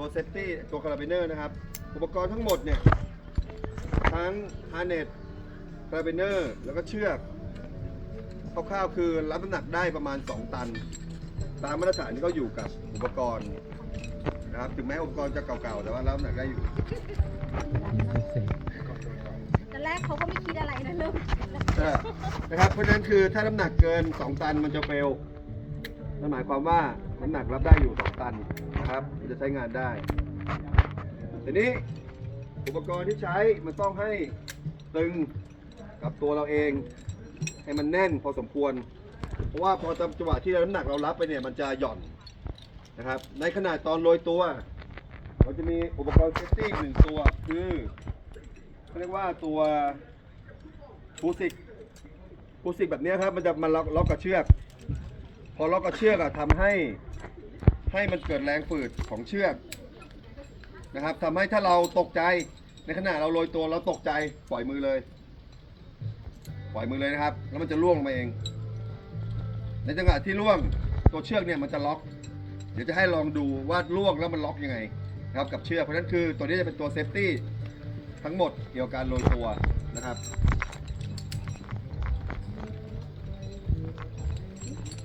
ตัวเซฟตี้ตัวคาราบิเนอร์นะครับ อุปกรณ์ทั้งหมดเนี่ย ทั้งฮาร์เนตคาราบิเนอร์ แล้วก็เชือกคร่าวๆคือรับน้ำหนักได้ประมาณ 2 ตัน ตามมาตรฐานที่เขาอยู่กับอุปกรณ์นะครับถึงแม้อุปกรณ์จะเก่าๆ แต่ว่ารับน้ำหนักได้อยู่ตอนแรกเขาก็ไม่คิดอะไรนะเริ่มใช่นะครับเพราะฉะนั้นคือถ้าน้ำหนักเกิน 2 ตันมันจะเฟลนั่นหมายความว่า น้ำหนักรับได้อยู่ 2 ตันนะครับจะใช้งานได้ทีนี้อุปกรณ์ที่ใช้มันต้องให้ตึงกับตัวเราเอง ให้มันแน่นพอสมควร เพราะว่าพอจังหวะที่น้ำหนักเรารับไปเนี่ยมันจะหย่อนนะครับ ในขนาดตอนโรยตัว เราจะมีอุปกรณ์เซฟตี้หนึ่งตัวคือเขาเรียกว่าตัวฟูสิกฟูสิกแบบนี้ครับมันจะมาล็อกล็อกกับเชือก พอล็อกกับเชือกอะทำให้ให้มันเกิดแรงฝืดของเชือกนะครับทำให้ถ้าเราตกใจในขณะเราโรยตัวเราตกใจปล่อยมือเลย ปล่อยมือเลยนะครับ แล้วมันจะล่วงลงมาเอง ในจังหวะที่ล่วงตัวเชือกเนี่ยมันจะล็อก เดี๋ยวจะให้ลองดูว่าล่วงแล้วมันล็อกยังไงนะครับกับเชือกเพราะฉะนั้นคือตัวนี้จะเป็นตัวเซฟตี้ทั้งหมดเกี่ยวกับการโรยตัวนะครับ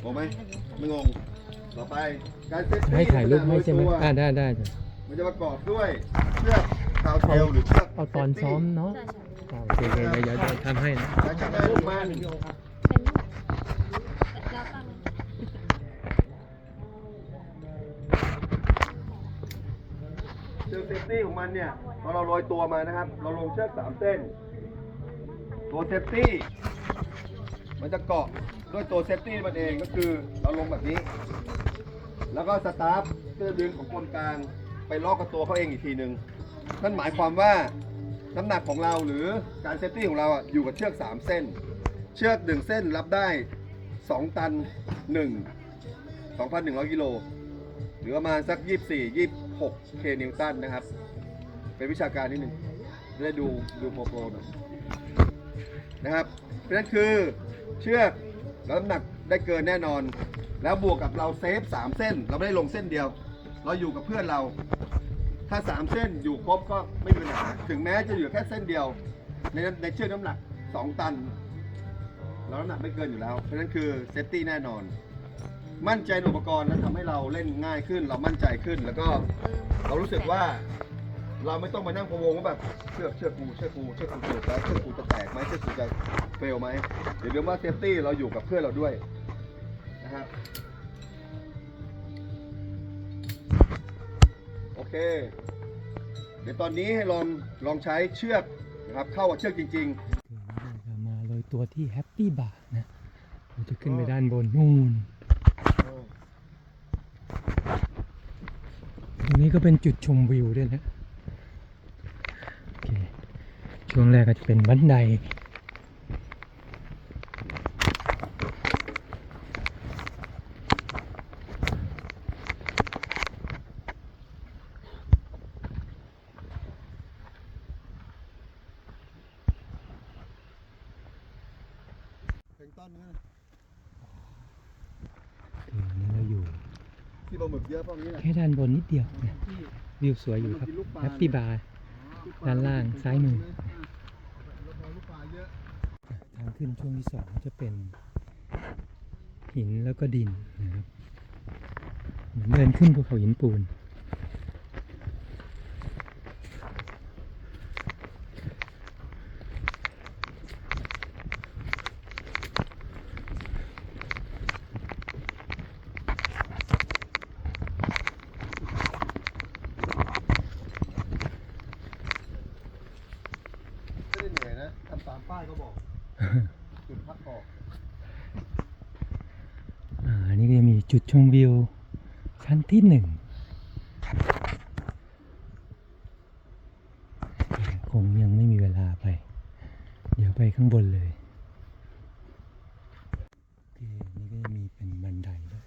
งงไหมไม่งง ต่อไปการเซฟตี้ให้ถ่ายรูปให้ใช่ไหมขณะโรยตัวอ่าได้ได้จ้ะมันจะประกอบด้วยเชือกคาวเทลหรือเชือกเอาตอนซ้อมเนาะใช่ใช่อ่าโอเคเดี๋ยวเดี๋ยวเดี๋ยวทำให้นะการใช้งานของมันเป็นแล้วตั้งเชือกเซฟตี้ของมันเนี่ยพอเราโรยตัวมานะครับ เราลงเชือกสามเส้น ตัวเซฟตี้ มันจะเกาะด้วยตัวเซฟตี้มันเองก็คือเราลงแบบนี้ แล้วก็สตาร์ฟเสื้อดึงของคนกลางไปล็อกกับตัวเขาเองอีกทีหนึ่งนั่นหมายความว่าน้ำหนักของเราหรือการเซฟตี้ของเราอะอยู่กับเชือก 3 เส้น เชือกหนึ่งเส้นรับได้ 2 ตัน 1 2,100 กิโลหรือประมาณสัก 24 26 เคนิวตันนะครับ เป็นวิชาการนิดนึงได้ดูดูโปรโปรหน่อย นะครับเพราะฉะนั้นคือเชือกแล้วน้ำหนักได้เกินแน่นอน แล้วบวกกับเราเซฟ3 เส้น เราไม่ได้ลงเส้นเดียว เราอยู่กับเพื่อนเรา ถ้า 3 เส้นอยู่ครบก็ไม่มีปัญหาถึงแม้จะอยู่แค่เส้นเดียว ในในเชือกน้ำหนัก 2 ตัน เราน้ำหนักไม่เกินอยู่แล้ว เพราะฉะนั้นคือเซฟตี้แน่นอน มั่นใจในอุปกรณ์นั้นทำให้เราเล่นง่ายขึ้น เรามั่นใจขึ้นแล้วก็เรารู้สึกว่า เราไม่ต้องมานั่งพะวงว่าแบบเชือกเชือกกูเชือกกูเชือกกูถูกแล้วเชือกกูจะแตกไหมเชือกกูจะเฟลไหมเดี๋ยวเรื่องว่าเซฟตี้เราอยู่กับเพื่อนเราด้วยนะครับโอเค เดี๋ยวตอนนี้ให้ลองลองใช้เชือกนะครับเข้ากับเชือกจริงๆเราจะมาโรยตัวที่แฮปปี้บาร์นะเราจะขึ้นไปด้านบนนู่นตรงนี้ก็เป็นจุดชมวิวด้วยนะโอเค ช่วงแรกก็จะเป็นบันไดเป็นต้นนี้นะอันนี้เราอยู่ ที่ปลาหมึกเยอะพวกนี้นะแค่ด้านบนนิดเดียวนะวิวสวยอยู่ครับแฮปปี้บาร์ ด้านล่างซ้ายมือทางขึ้นช่วงที่สองจะเป็นหินแล้วก็ดินนะครับเหมือนเดินขึ้นภูเขาหินปูน ไม่ได้เหนื่อยนะทำตามป้ายเขาบอก จุดพักออก อ่าอันนี้ก็จะมีจุด ชมวิวชั้นที่หนึ่งคงยังไม่มีเวลาไป เดี๋ยวไปข้างบนเลยโอเคอันนี้ก็จะมีเป็นบันไดด้วย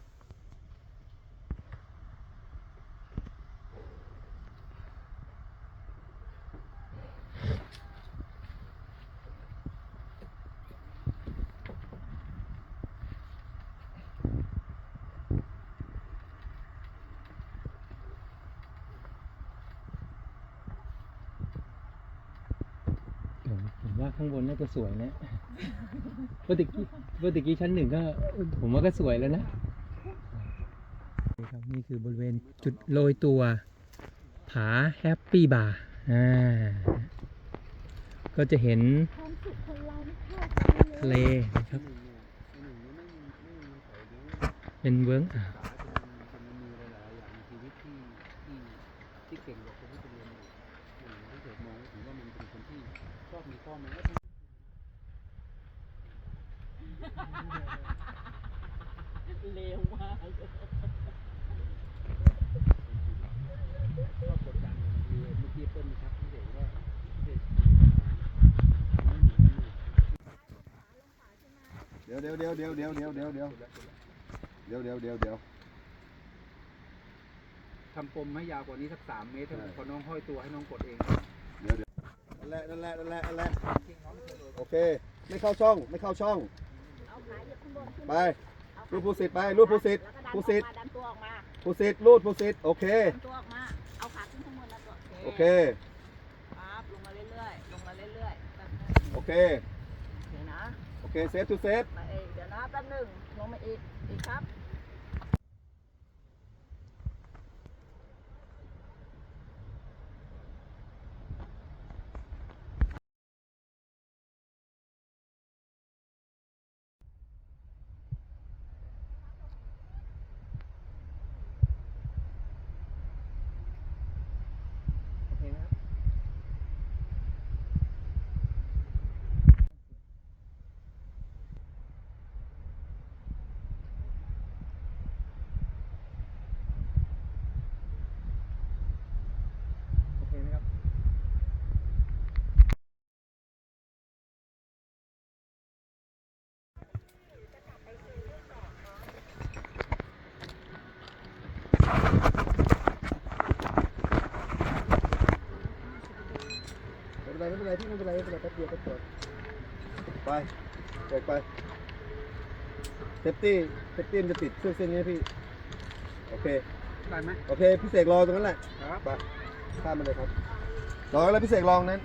ข้างบนน่าจะสวยนะเมื่อตะกี้เมื่อตะกี้ชั้นหนึ่งก็ ผมว่าก็สวยแล้วนะ นี่ครับนี่คือบริเวณจุดโรยตัว ผาแฮปปี้บาร์ก็จะเห็นความสุขคนเราไม่เท่าทะเลนะครับ เป็นเวิ้งอ่าว มันมีหลายๆอย่างในชีวิตที่ที่ที่เก่งกว่าคนที่ไปเรียนอยู่อย่างที่เกิดมองถึงว่ามันเป็นคนที่ชอบมีข้อแม้และ เลวมากชอบกดดันคือเมื่อกี้เปิ้ลมีทักพี่เด็กว่าพี่เด็กไม่เหมือนอยู่เดี๋ยวเดี๋ยวเดี๋ยวเดี๋ยวเดี๋ยวเดี๋ยวเดี๋ยวเดี๋ยวเดี๋ยวเดี๋ยวเดี๋ยวเดี๋ยวทำปมให้ยาวกว่านี้สักสามเมตรใช่พอน้องห้อยตัวให้น้องกดเองเดี๋ยวเดี๋ยวนั่นแหละนั่นแหละนั่นแหละนั่นแหละโอเค ไม่เข้าช่อง ไม่เข้าช่อง ไปรูดผู้สิทธิ์ไปรูดผู้สิทธิ์แล้วก็ดันผู้สิทธิ์ออกมาดันตัวออกมาผู้สิทธิ์รูดผู้สิทธิ์โอเคดันตัวออกมาเอาขาขึ้นข้างบนแล้วตัวโอเคครับลงมาเรื่อยๆลงมาเรื่อยๆแบบโอเคเดี๋ยวนะโอเคเซฟทูเซฟมาเองเดี๋ยวนะแป๊บหนึ่งลงมาอีกอีกครับ โอเคนะครับ โอเคนะครับ ไม่เป็นไรไม่เป็นไรพี่ไม่ เป็นไรไม่เป็นไรแป๊บเดียวแป๊บเดียวไปเด็กไปเซฟตี้เซฟตี้มันจะติดเชือกเส้นนี้พี่ โอเค ได้ไหมโอเค พี่เสกรอตรงนั้นแหละครับไปข้ามมาเลยครับรอแล้วพี่เสกลองนั้น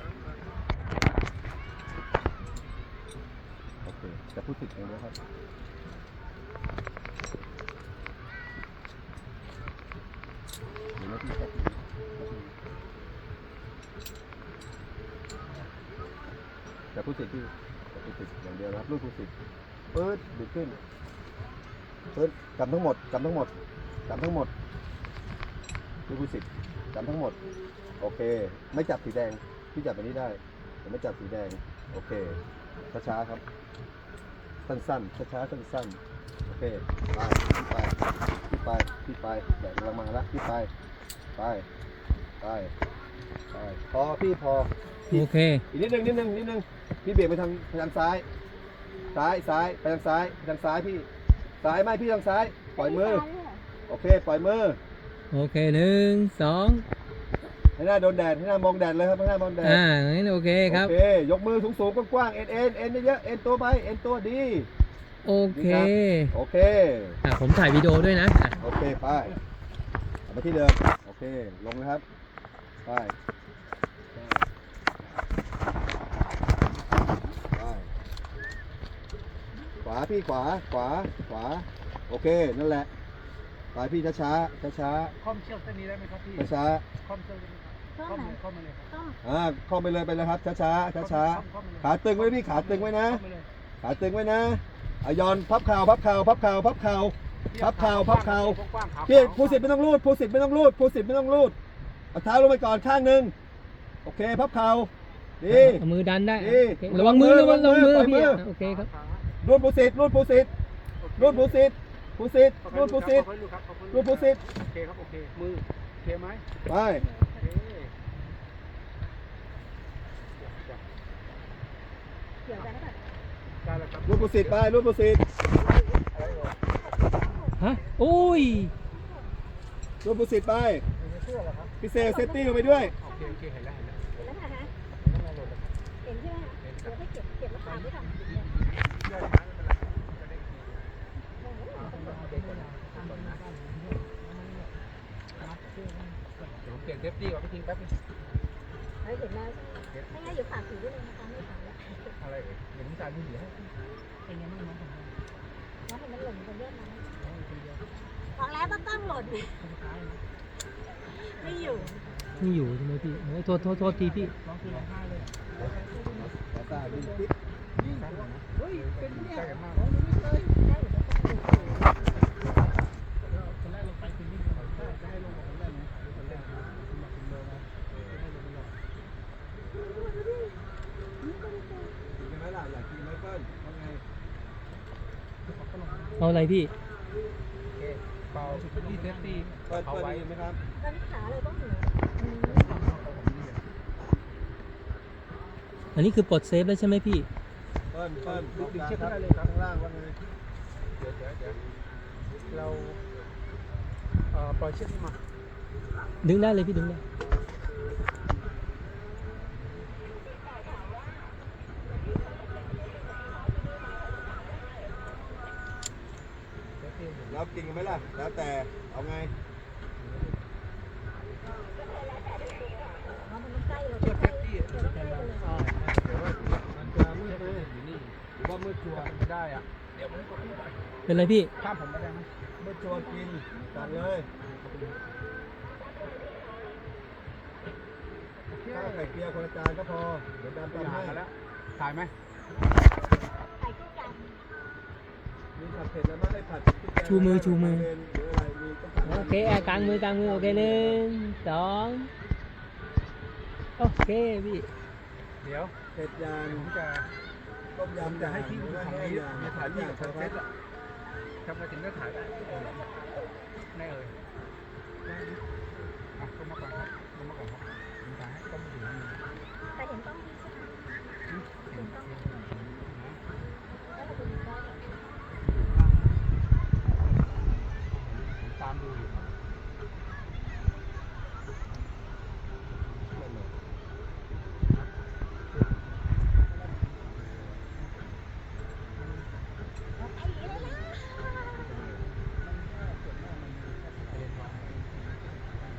โอเค จะพูดติดเองนะครับเดี๋ยวนะพี่แป๊บนึง แป๊บนึงจะพูดติดพี่จะพูดติดอย่างเดียวนะครับรูปพูดติดปื๊ดดึงขึ้นปื๊ดกำทั้งหมดกำทั้งหมดกำทั้งหมดรูปพูดติดจำทั้งหมด โอเค ไม่จับสีแดงพี่จับแบบนี้ได้แต่ไม่จับสีแดง โอเคช้าๆครับ สั้นๆช้าๆสั้นๆโอเคไปพี่ไปพี่ไปพี่ไปแดดกำลังมาแล้วพี่ไปไปไปไปพอพี่พอโอเคอีกนิดนึงนิดนึงนิดนึง พี่เบี่ยงไปทางไปทางซ้าย ซ้ายซ้ายไปทางซ้ายไปทางซ้ายพี่ ซ้ายไม่พี่ทางซ้าย ปล่อยมือ โอเค ปล่อยมือ โอเคหนึ่งสองให้หน้าโดนแดดให้หน้ามองแดดเลยครับให้หน้ามองแดดอ่างั้นโอเคครับ โอเค ยกมือสูงสูงๆกว้างๆ เอ็นเอ็นเอ็นเยอะๆเอ็นตัวไป เอ็นตัวดี โอเค โอเค อะผมถ่ายวิดีโอด้วยนะอะโอเค ไปกลับมาที่เดิม โอเค ลงนะครับ ไปไป ข วาพี่ขวาขวาขวา โอเคนั่นแหละไปพี่ช้าช้าช้าช้าคอมเชือกเส้นนี้ได้ไหมครับพี่ช้าช้าคอมเชือกเส้นนี้ครับต้คอมไหนเลยเข้ามาเลยครับต้องๆอ่าเข้าไปเลยไปเลยครับช้าช้าช้าช้าเข้ามาเลยขาตึงไว้พี่ขาตึงไว้นะเข้ามาเลยขาตึงไว้นะอายอนพับเข่าพับเข่าพับเข่าพับเข่าพับเข่าพับเข่ากว้างๆขาพี่ขาวผู้สิทธิ์ไม่ต้องรูดผู้สิทธิ์ไม่ต้องรูดผู้สิทธิ์ไม่ต้องรูดเอาเท้าลงไปก่อนข้างหนึ่งโอเคพับเข่าดีเอามือดันได้ดีโอเคระวังมือระวังระวังมือระวังมือปล่อยมืพี่ออะโอเคครับ รูดผู้สิทธิ์รูดผู้สิทธิ์รูดผู้สิทธิ์ผู้สิทธิ์รูดผู้สิทธิ์รับค่อยๆรูดผู้สิทธิ์โอเคครับโอเคมือโอเคไหมไปโอเคเกี่ยวกันก่อนได้แล้วครับรูดผู้สิทธิ์ไปรูดผู้สิทธิ์ฮะโอ้ยรูดผู้สิทธิ์ไปพี่เซลเซฟตี้ลงไปด้วยโอเคโอเคเห็นแล้วเห็นแล้ว เห็นแล้วค่ะฮะ เห็นแล้ว เห็นใช่ไหมคะเดี๋ยวให้เก็บเก็บแล้วขาไว้ก่อน เดี๋ยวผมเปลี่ยนเซฟตี้ก่อนพี่ทิ้ง แป๊บนึงเฮ้ยเห็นแล้วไม่งั้นเดี๋ยวขาดถือได้เลยนะคะไม่ขาดแล้วอะไรเอ่ยเดี๋ยวผมจ่ายมือถือให้เป็นยังไงบ้างของเราแล้วเห็นมันหล่นอยู่บนเลือดนะบอกแล้วว่ากล้องหล่นไม่อยู่ไม่อยู่ใช่ไหมพี่เอ้ยโทษโทษโทษทีพี่น้องคือร้องไห้เลยตาตาดินพิษเฮ้ยเป็นเนี่ยกันมากได้อยู่แล้วก็ คนแรกลงไปคุณนิ่งก่อนจะให้ลงกับคนแรกนะคนแรกคุณมาคุณโดนะให้ลงก่อน กินไหมล่ะอยากกินไหมเปิ้ลว่าไง เอาอะไรพี่ เป่าที่เซฟตี้เปิ้ลเอาเปิ้ลไว้ได้ยินไหมครับตอนนี้ขาเลยต้องหนูอันนี้คือปลดเซฟแล้วใช่ไหมพี่ เปิ้ลเปิ้ลดึงเชือกคได้รับเลยครับข้างล่างว่าไงเดี๋ยวเดี๋ยวเดี๋ยวเราเอ่อปล่อยเชือกนี้มา ดึงได้เลยพี่ดึงได้ แล้ว กันไหมล่ะ แล้วแต่ เอาไงเชือกเซใกล้ฟตี้เราใกล้เลยอ่าเดี๋ยวว่ามันจะมืดไหมอยู่นี่หรือว่ามืดชัวไม่ได้อะ เดี๋ยวผมก็พูดไปเป็นไรพี่ข้ามผมไปได้ไหมเมื่อชัวกินสั่งเลยข้าวไข่เจียวคนละจานก็พอ เดี๋ยวดำไปตำหาให้ถ่ายไหม ชูมือชูมือ โอเคอะกลางมือกลางมือ โอเคหนึ่งสองโอเคพี่ เดี๋ยวเผ็ดยางผมจะต้มยำจะให้พี่หดูรือว่าฝั่งนี้มีถ่ายที่กับเซรัตบอะทำมาถึงก็ถ่ายได้ไม่เอ่ยอะก็มาก่อนครับก็มาก่อนครับผมถ่ายให้ก็มาถึงนี่ แต่เห็นต้องดีใช่ไหมเห็นต้องแล้วเราไปดูได้ ผมตามดูอยู่ ไอ้เลยนะ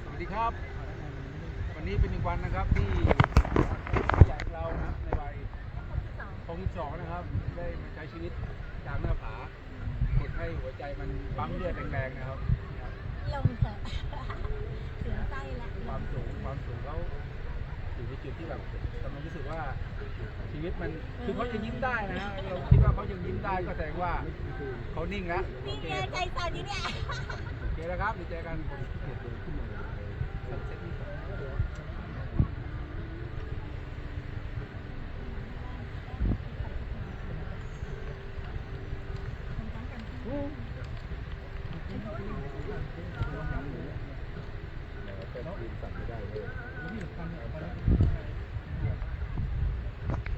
สวัสดีครับ วันนี้เป็นอีกวันนะครับที่ใหญ่เรานะครับในวัยสองของที่สองนะครับ ได้มาใช้ชีวิตกลางหน้าผาฝึกให้หัวใจมันปั๊มเลือดแรงๆนะครับนะครับลงเถอะเสียไส้ละความสูงความสูงแล้วอยู่ในจุดที่แบบกำลังรู้สึกว่าชีวิตมันคือเขายังยิ้มได้นะฮะเราคิดว่าเขายังยิ้มได้ก็แสดงว่าเขานิ่งแล้วโอนี่เคไงใจสั่นอยู่เนี่ยโอเคแล้วครับเดี๋ยวเจอกันผมเก็บเดินขึ้นมาซันเซ็ตนี่ก่อน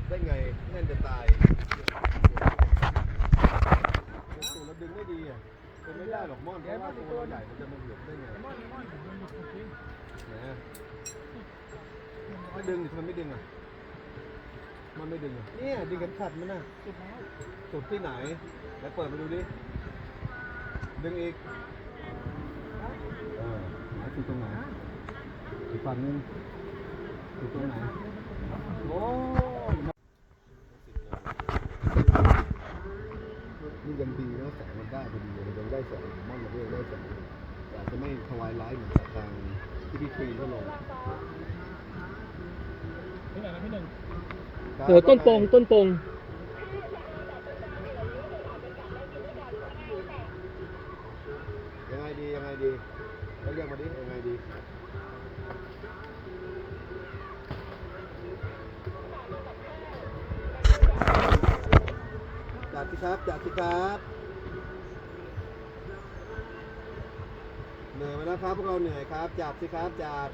ได้ไงแน่นจะตายตัวเราดึงไม่ดีอะเป็นไม่ได้หรอกม่อนเพราะว่าตัวใหญ่มันจะมาเหยียบได้ไงไหนอะไม่ดึงดิทำไมไม่ดึงอะมันไม่ดึงอะเนี่ยดึงกันขัดมันน่ะสุดที่ไหน แล้วเปิดมาดูดิ ดึงอีก เออไหนสุดตรงไหนอีกฝั่งนึงสุดตรงไหน โอ้ยนี่ยังดีนะแสงมันได้พอดีเรายังได้แสงม่อนเราก็ยังได้แสงแต่อาจจะไม่ทวายไลท์เหมือนกับทางที่พี่ควีนเขาลงนี่ไหนนะพี่หนึ่งเออต้นโปงต้นโปงยังไงดียังไงดีแล้ วเรียกมาดิยังไงดีจัดสิครับจัดสิครับเหนื่อยไหมนะครับพวกเราเหนื่อยครับจัดสิครับจัด